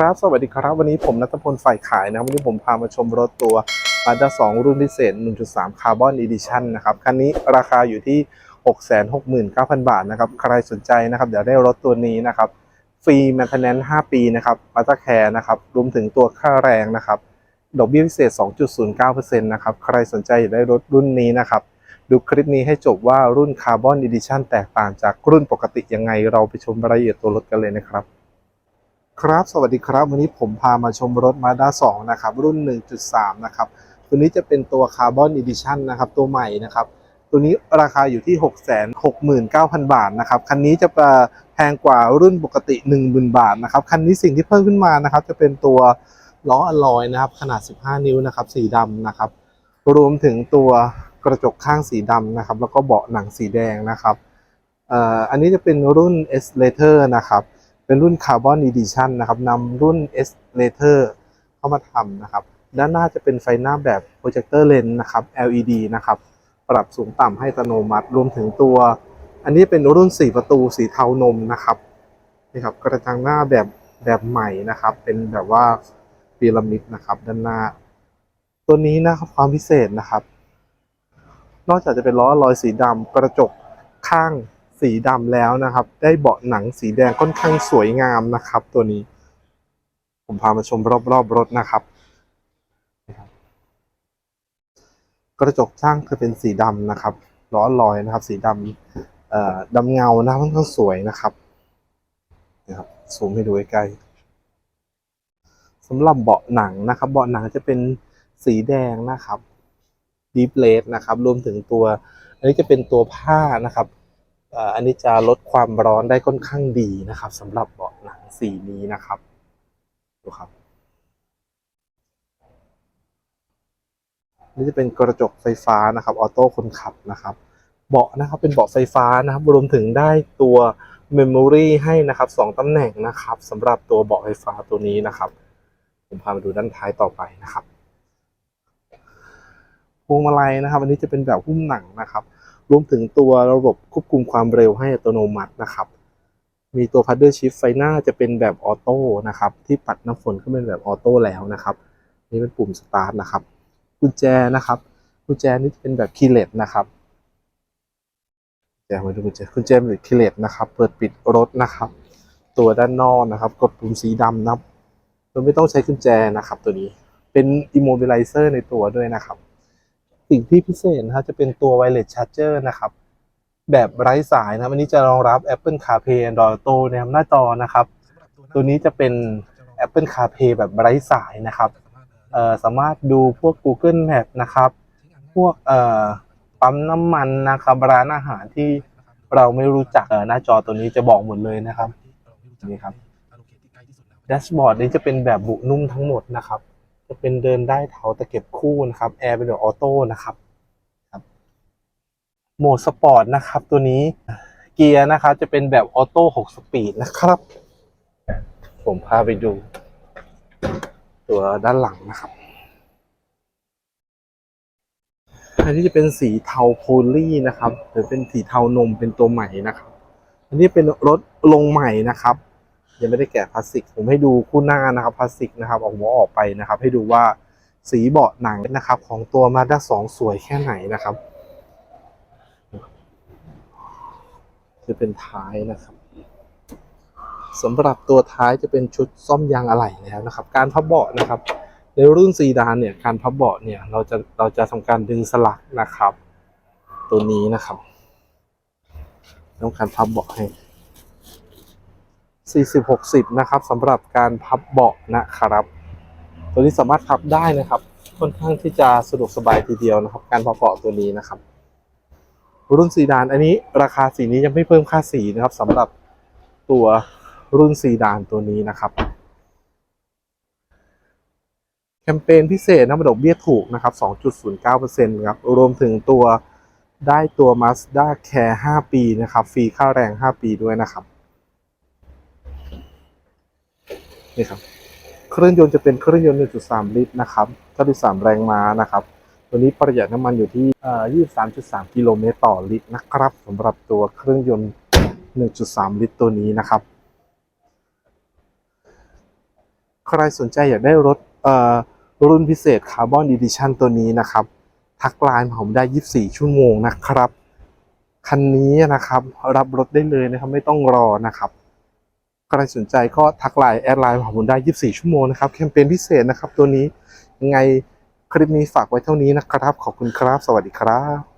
ครับ สวัสดีครับ วันนี้ผมนัทพลฝ่ายขายนะครับวันนี้ผมพามาชมรถตัว Mazda 2 รุ่นพิเศษ 1.3 Carbon Edition นะครับ คันนี้ราคาอยู่ที่ 669,000 บาทนะครับ ใครสนใจนะครับ เดี๋ยวได้รถตัวนี้นะครับ ฟรี maintenance 5 ปีนะครับ Mazda Care นะครับ รวมถึงตัวค่าแรงนะครับ ดอกเบี้ยพิเศษ 2.09%นะครับ ใครสนใจอยากได้รถรุ่นนี้นะครับดูคลิปนี้ให้จบว่ารุ่น Carbon Edition แตกต่างจากรุ่นปกติยังไง เราไปชมรายละเอียดตัวรถกันเลยนะครับ ครับ สวัสดีครับ วันนี้ผมพามาชมรถ Mazda 2 นะครับ รุ่น 1.3 นะครับ ตัวนี้จะเป็นตัว Carbon Edition นนะครับ ตัวใหม่นะครับ ตัวนี้ราคาอยู่ที่ 669,000 บาทนะครับ คันนี้จะแพงกว่ารุ่นปกติ 10,000 บาทนะครับ คันนี้สิ่งที่เพิ่มขึ้นมานะครับ จะเป็นตัวล้ออลลอยนะครับ ขนาด 15 นิ้วนะครับ สีดำนะครับ รวมถึงตัวกระจกข้างสีดำนะครับ แล้วก็เบาะหนังสีแดงนะครับอันนี้จะเป็นรุ่น S Later นะครับ เป็นรุ่น Carbon Edition นนะครับนำรุ่น S Later เข้ามาทำนะครับ ด้านหน้าจะเป็นไฟหน้าแบบ Projector Lens นะครับ LED นะครับ ปรับสูงต่ำให้อัตโนมัติรวมถึงตัว อันนี้เป็นรุ่น 4 ประตูสีเทานมนะครับนี่ครับกระจังหน้าแบบแบบใหม่นะครับ เป็นแบบว่าพีระมิดนะครับ ด้านหน้า ตัวนี้นะครับความพิเศษนะครับ นอกจากจะเป็นล้อลอยสีดำกระจกข้าง สีดำแล้วนะครับ ได้เบาะหนังสีแดงค่อนข้างสวยงามนะครับ ตัวนี้ ผมพามาชมรอบๆรถนะครับนะครับกระจกช่างคือเป็นสีดำนะครับล้อลอยนะครับ สีดำเอ่อดำเงานะค่อนข้างสวยนะครับนะครับซูมให้ดูใกล้ๆสำหรับเบาะหนังนะครับ เบาะหนังจะเป็นสีแดงนะครับดีฟเลสนะครับ รวมถึงตัว อันนี้จะเป็นตัวผ้านะครับ อันนี้จะลดความร้อนได้ค่อนข้างดีนะครับสำหรับเบาะหนังสีนี้นะครับดูครับนี่จะเป็นกระจกไฟฟ้านะครับออโต้คนขับนะครับ เบาะนะครับเป็นเบาะไฟฟ้านะครับรวมถึงได้ตัวเมมโมรีให้นะครับสองตำแหน่งนะครับสำหรับตัวเบาะไฟฟ้าตัวนี้นะครับผมพามาดูด้านท้ายต่อไปนะครับพวงมาลัยนะครับ อันนี้จะเป็นแบบหุ้มหนังนะครับ รวมถึงตัวระบบควบคุมความเร็วให้อัตโนมัตินะครับ มีตัวพัดเดิลชิฟไฟหน้าจะเป็นแบบออโต้นะครับ ที่ปัดน้ำฝนก็เป็นแบบออโต้แล้วนะครับ นี่เป็นปุ่มสตาร์ทนะครับ กุญแจนะครับ กุญแจนี่เป็นแบบคีย์เลสนะครับกุญแจมาดูกุญแจกุญแจเป็นคีย์เลสนะครับ เปิดปิดรถนะครับ ตัวด้านนอกนะครับ กดปุ่มสีดำนะครับโดยไม่ต้องใช้กุญแจนะครับ ตัวนี้เป็น immobilizer ในตัวด้วยนะครับ สิ่งที่พิเศษนะครับจะเป็นตัว wireless charger นะครับ แบบไร้สายนะครับอันนี้จะรองรับ Apple CarPlay Android Auto นะครับหน้าจอนะครับ ตัวนี้จะเป็น Apple CarPlay แบบไร้สายนะครับสามารถดูพวก Google Map นะครับ พวกปั๊มน้ำมันนะครับร้านอาหารที่เราไม่รู้จักหน้าจอตัวนี้จะบอกหมดเลยนะครับนี่ครับแดชบอร์ดนี้จะเป็นแบบบุนุ่มทั้งหมดนะครับ จะเป็นเดินได้เท้าตะเก็บคู่นะครับแอร์เป็นแบบออโต้นะครับครับโหมดสปอร์ตนะครับ ตัวนี้เกียร์นะครับ จะเป็นแบบออโต้6สปีดนะครับ ผมพาไปดู ตัวด้านหลังนะครับอันนี้จะเป็นสีเทาโพลีนะครับ หรือเป็นสีเทานมเป็นตัวใหม่นะครับ อันนี้เป็นรถลงใหม่นะครับ ยังไม่ได้แกะพลาสติก ผมให้ดูคู่หน้านะครับพลาสติกนะครับเอาหัวออกไปนะครับ ให้ดูว่าสีเบาะหนังนะครับ ของตัว Mazda 2สวยแค่ไหนนะครับ จะเป็นท้ายนะครับสำหรับตัวท้ายจะเป็นชุดซ่อมยางอะไหล่แล้วนะครับ การพับเบาะนะครับ ในรุ่นซีดานเนี่ยการพับเบาะเนี่ยเราจะเราจะทำการดึงสลักนะครับ ตัวนี้นะครับต้องการพับเบาะให้ 40 60 นะครับสำหรับการพับเบาะนะครับ ตัวนี้สามารถพับได้นะครับ ค่อนข้างที่จะสะดวกสบายทีเดียวนะครับ การพับเบาะตัวนี้นะครับ รุ่นซีดานอันนี้ราคาสีนี้ยังไม่เพิ่มค่าสีนะครับสำหรับตัวรุ่นซีดานตัวนี้นะครับแคมเปญพิเศษนะดอกเบี้ยถูกนะครับ 2.09%ครับ รวมถึงตัวได้ตัว Mazda Care 5 ปีนะครับ ฟรีค่าแรง 5 ปีด้วยนะครับ นี่ครับเครื่องยนต์จะเป็นเครื่องยนต์ 1.3 ลิตรนะครับ93แรงม้านะครับ ตัวนี้ประหยัดน้ำมันอยู่ที่เอ่อ23.3 กิโลเมตรต่อลิตรนะครับสำหรับตัวเครื่องยนต์ 1.3 ลิตรตัวนี้นะครับ ใครสนใจอยากได้รถเอ่อรุ่นพิเศษคาร์บอนอีดิชันตัวนี้นะครับ ทักไลน์ผมได้ 24 ชั่วโมงนะครับ คันนี้นะครับรับรถได้เลยนะครับ ไม่ต้องรอนะครับ ใครสนใจก็ทักไลน์แอดไลน์มาผมได้ 24 ชั่วโมงนะครับแคมเปญพิเศษนะครับตัวนี้ยังไงคลิปนี้ฝากไว้เท่านี้นะครับ ขอบคุณครับ สวัสดีครับ